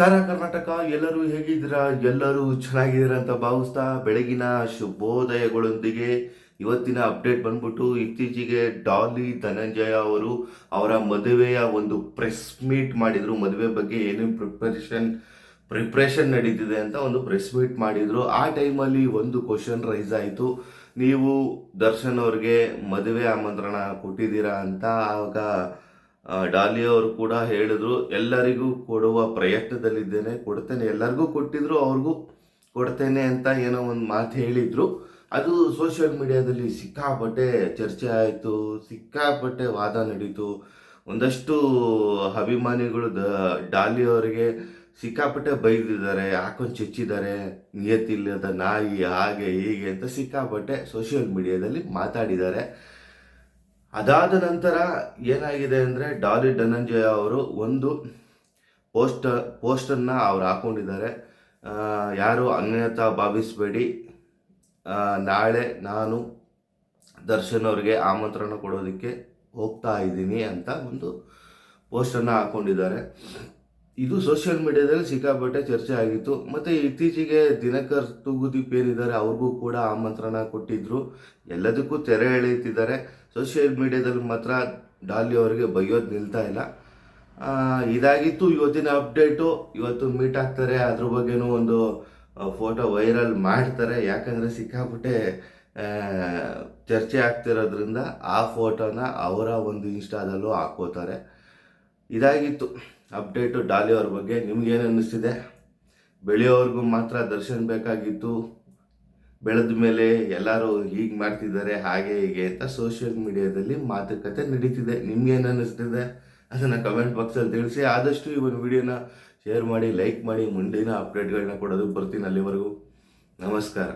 ನಮಸ್ಕಾರ ಕರ್ನಾಟಕ, ಎಲ್ಲರೂ ಹೇಗಿದ್ದೀರಾ? ಎಲ್ಲರೂ ಚೆನ್ನಾಗಿದ್ದೀರಾ ಅಂತ ಭಾವಿಸ್ತಾ ಬೆಳಗಿನ ಶುಭೋದಯಗಳೊಂದಿಗೆ ಇವತ್ತಿನ ಅಪ್ಡೇಟ್ ಬಂದ್ಬಿಟ್ಟು ಇತ್ತೀಚೆಗೆ ಡಾಲಿ ಧನಂಜಯ ಅವರು ಅವರ ಮದುವೆಯ ಒಂದು ಪ್ರೆಸ್ ಮೀಟ್ ಮಾಡಿದರು. ಮದುವೆ ಬಗ್ಗೆ ಏನೇನು ಪ್ರಿಪರೇಷನ್ ಪ್ರಿಪ್ರೇಷನ್ ನಡೀತಿದೆ ಅಂತ ಒಂದು ಪ್ರೆಸ್ ಮೀಟ್ ಮಾಡಿದರು. ಆ ಟೈಮಲ್ಲಿ ಒಂದು ಕ್ವಶನ್ ರೈಸ್ ಆಯಿತು. ನೀವು ದರ್ಶನ್ ಅವ್ರಿಗೆ ಮದುವೆ ಆಮಂತ್ರಣ ಕೊಟ್ಟಿದ್ದೀರಾ ಅಂತ ಆವಾಗ ಡಾಲಿ ಅವರು ಕೂಡ ಹೇಳಿದ್ರು, ಎಲ್ಲರಿಗೂ ಕೊಡುವ ಪ್ರಯತ್ನದಲ್ಲಿದ್ದೇನೆ, ಕೊಡ್ತೇನೆ. ಎಲ್ಲರಿಗೂ ಕೊಟ್ಟಿದ್ರು, ಅವ್ರಿಗೂ ಕೊಡ್ತೇನೆ ಅಂತ ಏನೋ ಒಂದು ಮಾತು ಹೇಳಿದ್ರು. ಅದು ಸೋಷಿಯಲ್ ಮೀಡಿಯಾದಲ್ಲಿ ಸಿಕ್ಕಾಪಟ್ಟೆ ಚರ್ಚೆ ಆಯಿತು, ಸಿಕ್ಕಾಪಟ್ಟೆ ವಾದ ನಡೀತು. ಒಂದಷ್ಟು ಅಭಿಮಾನಿಗಳು ದ, ಡಾಲಿ ಅವರಿಗೆ ಸಿಕ್ಕಾಪಟ್ಟೆ ಬೈದಿದ್ದಾರೆ ಹಾಕೊಂಡು ಚುಚ್ಚಿದ್ದಾರೆ, ನಿಯತ್ತಿಲ್ಲದ ನಾಯಿ, ಹಾಗೆ ಹೀಗೆ ಅಂತ ಸಿಕ್ಕಾಪಟ್ಟೆ ಸೋಷಿಯಲ್ ಮೀಡಿಯಾದಲ್ಲಿ ಮಾತಾಡಿದ್ದಾರೆ. ಅದಾದ ನಂತರ ಏನಾಗಿದೆ ಅಂದರೆ ಡಾಲಿ ಧನಂಜಯ ಅವರು ಒಂದು ಪೋಸ್ಟ್ ಪೋಸ್ಟನ್ನು ಅವ್ರು ಹಾಕೊಂಡಿದ್ದಾರೆ. ಯಾರು ಅನ್ಯತಾ ಭಾವಿಸಬೇಡಿ. ನಾಳೆ ನಾನು ದರ್ಶನ್ ಅವರಿಗೆ ಆಮಂತ್ರಣ ಕೊಡೋದಕ್ಕೆ ಹೋಗ್ತಾ ಇದ್ದೀನಿ ಅಂತ ಒಂದು ಪೋಸ್ಟನ್ನು ಹಾಕೊಂಡಿದ್ದಾರೆ. ಇದು ಸೋಷಿಯಲ್ ಮೀಡಿಯಾದಲ್ಲಿ ಸಿಕ್ಕಾಪಟ್ಟೆ ಚರ್ಚೆ ಆಗಿತ್ತು. ಮತ್ತು ಇತ್ತೀಚೆಗೆ ದಿನಕರ್ ತೂಗುದೀಪ್ ಏನಿದ್ದಾರೆ ಅವ್ರಿಗೂ ಕೂಡ ಆಮಂತ್ರಣ ಕೊಟ್ಟಿದ್ರು. ಎಲ್ಲದಕ್ಕೂ ತೆರೆ ಎಳೆಯುತ್ತಿದ್ದಾರೆ. ಸೋಷಿಯಲ್ ಮೀಡಿಯಾದಲ್ಲಿ ಮಾತ್ರ ಡಾಲಿ ಅವರಿಗೆ ಬೈಯೋದು ನಿಲ್ತಾ ಇಲ್ಲ. ಇದಾಗಿತ್ತು ಇವತ್ತಿನ ಅಪ್ಡೇಟು ಇವತ್ತು ಮೀಟ್ ಆಗ್ತಾರೆ. ಅದ್ರ ಬಗ್ಗೆನೂ ಒಂದು ಫೋಟೋ ವೈರಲ್ ಮಾಡ್ತಾರೆ. ಯಾಕಂದರೆ ಸಿಕ್ಕಾಪಟ್ಟೆ ಚರ್ಚೆ ಆಗ್ತಿರೋದ್ರಿಂದ ಆ ಫೋಟೋನ ಅವರ ಒಂದು ಇನ್ಸ್ಟಾದಲ್ಲೂ ಹಾಕೋತಾರೆ ಇದಾಗಿತ್ತು. ಅಪ್ಡೇಟು ಡಾಲಿ ಅವ್ರ ಬಗ್ಗೆ ನಿಮ್ಗೇನು ಅನ್ನಿಸ್ತಿದೆ? ಬೆಳೆಯೋರ್ಗೂ ಮಾತ್ರ ದರ್ಶನ ಬೇಕಾಗಿತ್ತು. ಬೆಳೆದ ಮೇಲೆ ಎಲ್ಲರೂ ಹೀಗೆ ಮಾಡ್ತಿದ್ದಾರೆ, ಹಾಗೆ ಹೀಗೆ ಅಂತ ಸೋಷಿಯಲ್ ಮೀಡಿಯಾದಲ್ಲಿ ಮಾತುಕತೆ ನಡೀತಿದೆ. ನಿಮ್ಗೇನು ಅನ್ನಿಸ್ತಿದೆ? ಅದನ್ನು ಕಮೆಂಟ್ ಬಾಕ್ಸಲ್ಲಿ ತಿಳಿಸಿ. ಆದಷ್ಟು ಈ ಒಂದು ವಿಡಿಯೋನ ಶೇರ್ ಮಾಡಿ ಲೈಕ್ ಮಾಡಿ, ಮುಂದಿನ ಅಪ್ಡೇಟ್ಗಳನ್ನ ಕೊಡೋದಕ್ಕೆ ಬರ್ತೀನಿ ಅಲ್ಲಿವರೆಗೂ. ನಮಸ್ಕಾರ.